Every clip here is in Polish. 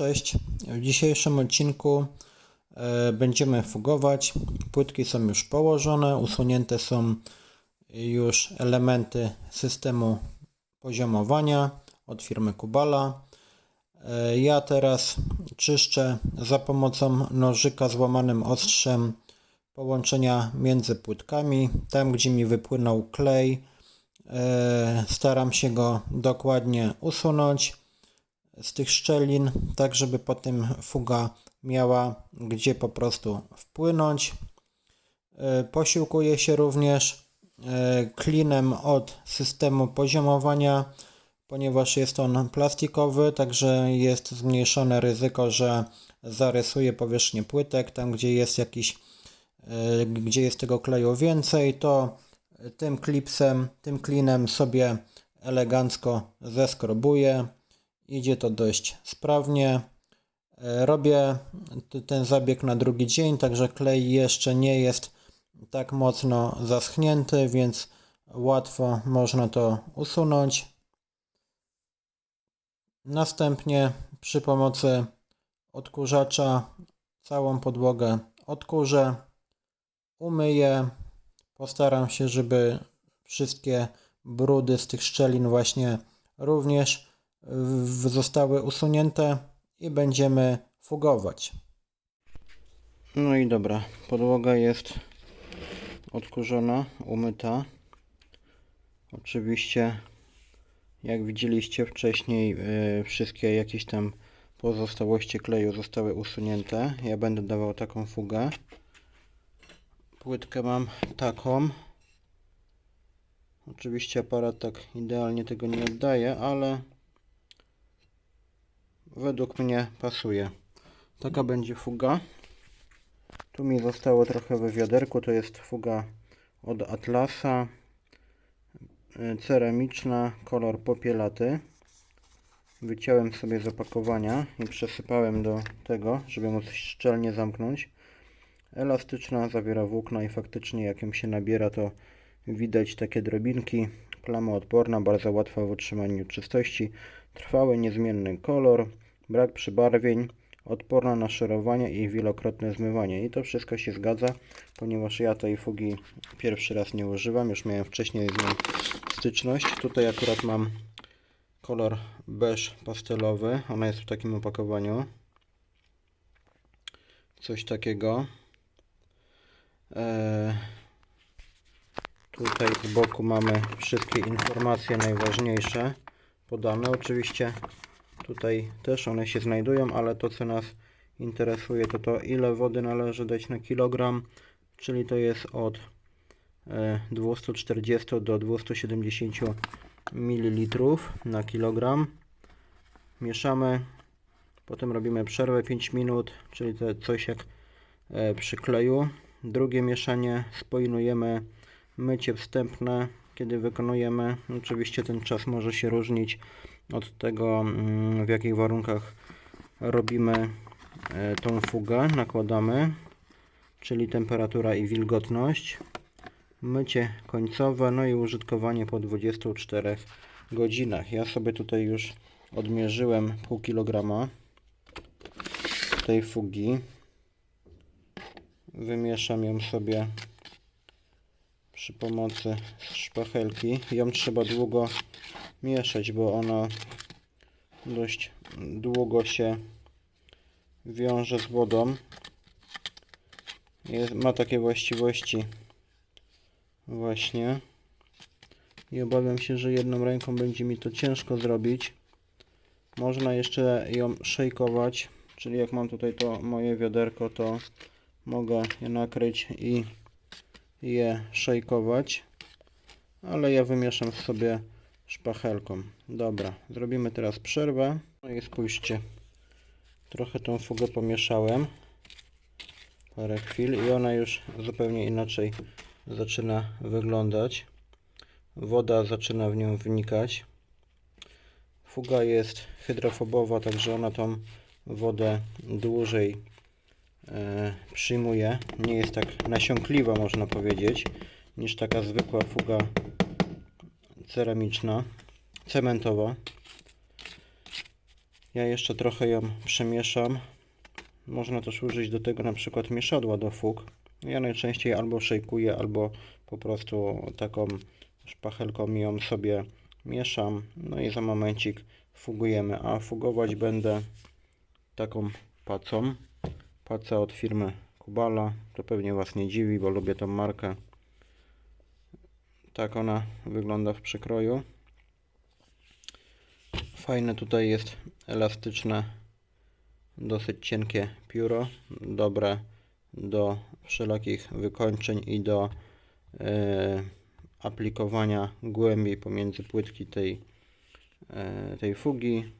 Cześć. W dzisiejszym odcinku e, będziemy fugować. Płytki są już położone, usunięte są już elementy systemu poziomowania od firmy Kubala. E, ja teraz czyszczę za pomocą nożyka z łamanym ostrzem połączenia między płytkami. Tam, gdzie mi wypłynął klej, e, staram się go dokładnie usunąć z tych szczelin, tak żeby potem fuga miała gdzie po prostu wpłynąć. E, Posiłkuję się również e, klinem od systemu poziomowania, ponieważ jest on plastikowy, także jest zmniejszone ryzyko, że zarysuje powierzchnię płytek, tam gdzie jest jakiś, e, gdzie jest tego kleju więcej, to tym klipsem, tym klinem sobie elegancko zeskrobuję. Idzie to dość sprawnie. E, Robię ten zabieg na drugi dzień, także klej jeszcze nie jest tak mocno zaschnięty, więc łatwo można to usunąć. Następnie przy pomocy odkurzacza całą podłogę odkurzę, umyję. Postaram się, żeby wszystkie brudy z tych szczelin właśnie również zostały usunięte i będziemy fugować. No i dobra, podłoga jest odkurzona, umyta. Oczywiście, jak widzieliście wcześniej, yy, wszystkie jakieś tam pozostałości kleju zostały usunięte. Ja będę dawał taką fugę. Płytkę mam taką. Oczywiście aparat tak idealnie tego nie oddaje, ale według mnie pasuje. Taka będzie fuga. Tu mi zostało trochę we wiaderku. To jest fuga od Atlasa. y, Ceramiczna, kolor popielaty. Wyciąłem sobie z opakowania i przesypałem do tego, żeby móc szczelnie zamknąć. Elastyczna, zawiera włókna i faktycznie jak ją się nabiera, to widać takie drobinki. Plama odporna, bardzo łatwa w utrzymaniu czystości. Trwały, niezmienny kolor, brak przybarwień, odporna na szorowanie i wielokrotne zmywanie. I to wszystko się zgadza, ponieważ ja tej fugi pierwszy raz nie używam, już miałem wcześniej z nią styczność. Tutaj akurat mam kolor beż pastelowy, ona jest w takim opakowaniu. Coś takiego. Eee, tutaj z boku mamy wszystkie informacje najważniejsze podane. Oczywiście tutaj też one się znajdują, ale to co nas interesuje to to ile wody należy dać na kilogram, czyli to jest od e, 240 do 270 ml na kilogram. Mieszamy, potem robimy przerwę 5 minut, czyli to coś jak e, przy kleju. Drugie mieszanie spojnujemy mycie wstępne, kiedy wykonujemy. Oczywiście ten czas może się różnić od tego, mm, w jakich warunkach robimy e, tą fugę. Nakładamy, czyli temperatura i wilgotność. Mycie końcowe, no i użytkowanie po 24 godzinach. Ja sobie tutaj już odmierzyłem pół kilograma tej fugi. Wymieszam ją sobie przy pomocy szpachelki. Ją trzeba długo mieszać, bo ona dość długo się wiąże z wodą. Jest, ma takie właściwości właśnie. I obawiam się, że jedną ręką będzie mi to ciężko zrobić. Można jeszcze ją szejkować, czyli jak mam tutaj to moje wiaderko, to mogę je nakryć i je szejkować. Ale ja wymieszam sobie szpachelką. Dobra, zrobimy teraz przerwę. No i spójrzcie, trochę tą fugę pomieszałem. Parę chwil i ona już zupełnie inaczej zaczyna wyglądać. Woda zaczyna w nią wnikać. Fuga jest hydrofobowa, także ona tą wodę dłużej przyjmuje. Nie jest tak nasiąkliwa, można powiedzieć, niż taka zwykła fuga ceramiczna, cementowa. Ja jeszcze trochę ją przemieszam. Można też użyć do tego na przykład mieszadła do fug. Ja najczęściej albo szejkuję, albo po prostu taką szpachelką ją sobie mieszam. No i za momencik fugujemy. A fugować będę taką pacą. Paca od firmy Kubala. To pewnie Was nie dziwi, bo lubię tą markę. Tak ona wygląda w przekroju. Fajne tutaj jest elastyczne, dosyć cienkie pióro, dobre do wszelakich wykończeń i do e, aplikowania głębiej pomiędzy płytki tej, e, tej fugi.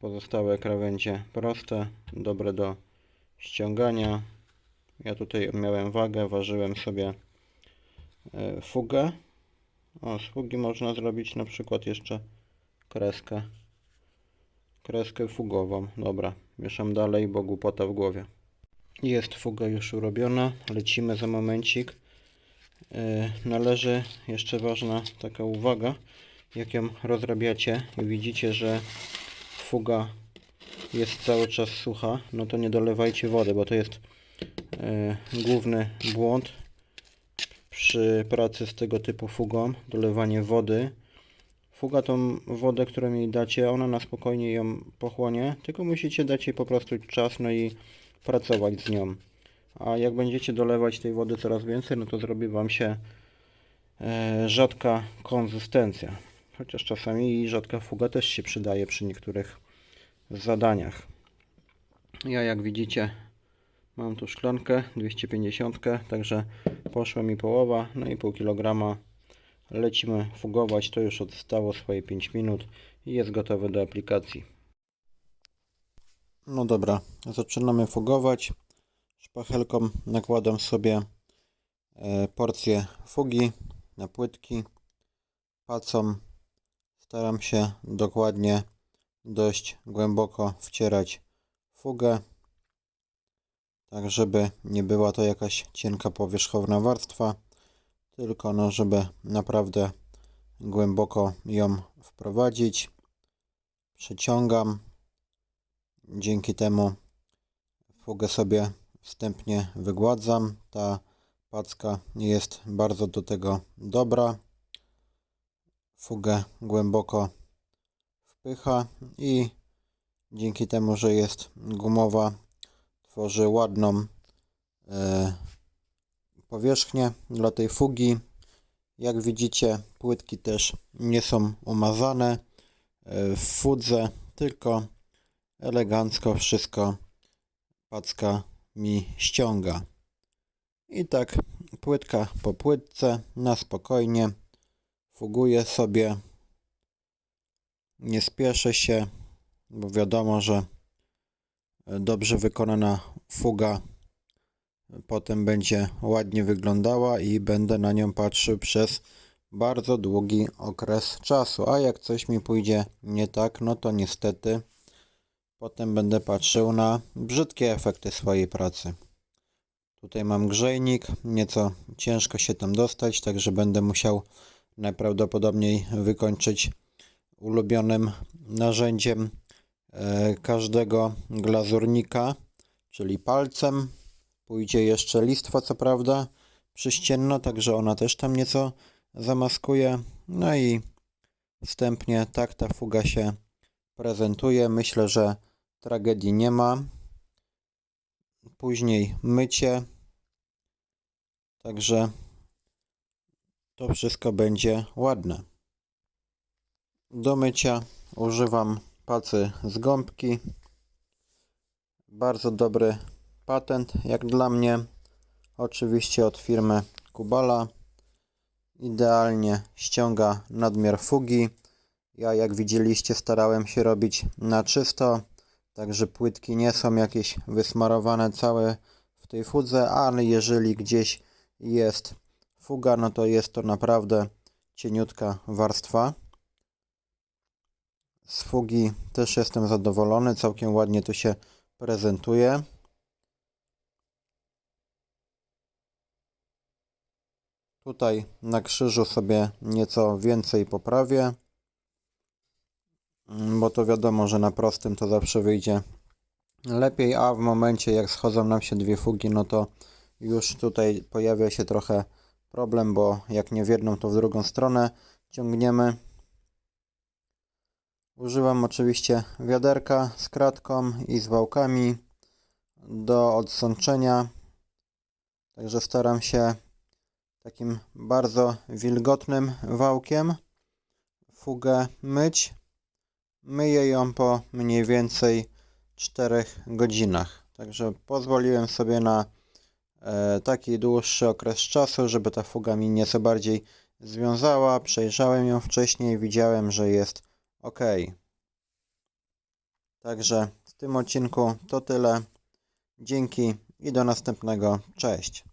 Pozostałe krawędzie proste, dobre do ściągania. Ja tutaj miałem wagę, ważyłem sobie e, fugę. O, z fugi można zrobić na przykład jeszcze kreskę. Kreskę fugową. Dobra, mieszam dalej, bo głupota w głowie. Jest fuga już urobiona. Lecimy za momencik. Yy, należy, jeszcze ważna taka uwaga, jak ją rozrabiacie i widzicie, że fuga jest cały czas sucha, no to nie dolewajcie wody, bo to jest yy, główny błąd przy pracy z tego typu fugą, dolewanie wody. Fuga tą wodę, którą jej dacie, ona na spokojnie ją pochłonie, tylko musicie dać jej po prostu czas, no i pracować z nią. A jak będziecie dolewać tej wody coraz więcej, no to zrobi Wam się e, rzadka konsystencja. Chociaż czasami rzadka fuga też się przydaje przy niektórych zadaniach. Ja jak widzicie mam tu szklankę 250, także poszła mi połowa, no i pół kilograma Lecimy fugować, to już odstało swoje 5 minut i jest gotowe do aplikacji. No dobra, zaczynamy fugować. Szpachelką nakładam sobie e, porcję fugi na płytki. Pacą staram się dokładnie dość głęboko wcierać fugę, tak żeby nie była to jakaś cienka powierzchowna warstwa tylko no, żeby naprawdę głęboko ją wprowadzić. Przeciągam. Dzięki temu fugę sobie wstępnie wygładzam. Ta packa jest bardzo do tego dobra. Fugę głęboko wpycha i dzięki temu, że jest gumowa, tworzy ładną e, powierzchnię dla tej fugi. Jak widzicie, płytki też nie są umazane e, w fudze, tylko elegancko wszystko packa mi ściąga. I tak płytka po płytce na spokojnie fuguję sobie. Nie spieszę się, bo wiadomo, że dobrze wykonana fuga potem będzie ładnie wyglądała i będę na nią patrzył przez bardzo długi okres czasu. A jak coś mi pójdzie nie tak, no to niestety potem będę patrzył na brzydkie efekty swojej pracy. Tutaj mam grzejnik, nieco ciężko się tam dostać, także będę musiał najprawdopodobniej wykończyć ulubionym narzędziem e, każdego glazurnika, czyli palcem. Pójdzie jeszcze listwa, co prawda, przyścienna, także ona też tam nieco zamaskuje. No i wstępnie tak ta fuga się prezentuje. Myślę, że tragedii nie ma. Później mycie. Także to wszystko będzie ładne. Do mycia używam pacy z gąbki. Bardzo dobry patent, jak dla mnie. Oczywiście od firmy Kubala. Idealnie ściąga nadmiar fugi. Ja, jak widzieliście, starałem się robić na czysto, także płytki nie są jakieś wysmarowane całe w tej fudze, ale jeżeli gdzieś jest fuga, no to jest to naprawdę cieniutka warstwa. Z fugi też jestem zadowolony, całkiem ładnie to się prezentuje. Tutaj na krzyżu sobie nieco więcej poprawię. mm, bo to wiadomo, że na prostym to zawsze wyjdzie lepiej, a w momencie jak schodzą nam się dwie fugi, no to już tutaj pojawia się trochę problem, bo jak nie w jedną, to w drugą stronę ciągniemy. Używam oczywiście wiaderka z kratką i z wałkami do odsączenia. Także staram się takim bardzo wilgotnym wałkiem fugę myć. Myję ją po mniej więcej 4 godzinach. Także pozwoliłem sobie na e, taki dłuższy okres czasu, żeby ta fuga mi nieco bardziej związała. Przejrzałem ją wcześniej, widziałem, że jest ok. Także w tym odcinku to tyle. Dzięki i do następnego. Cześć.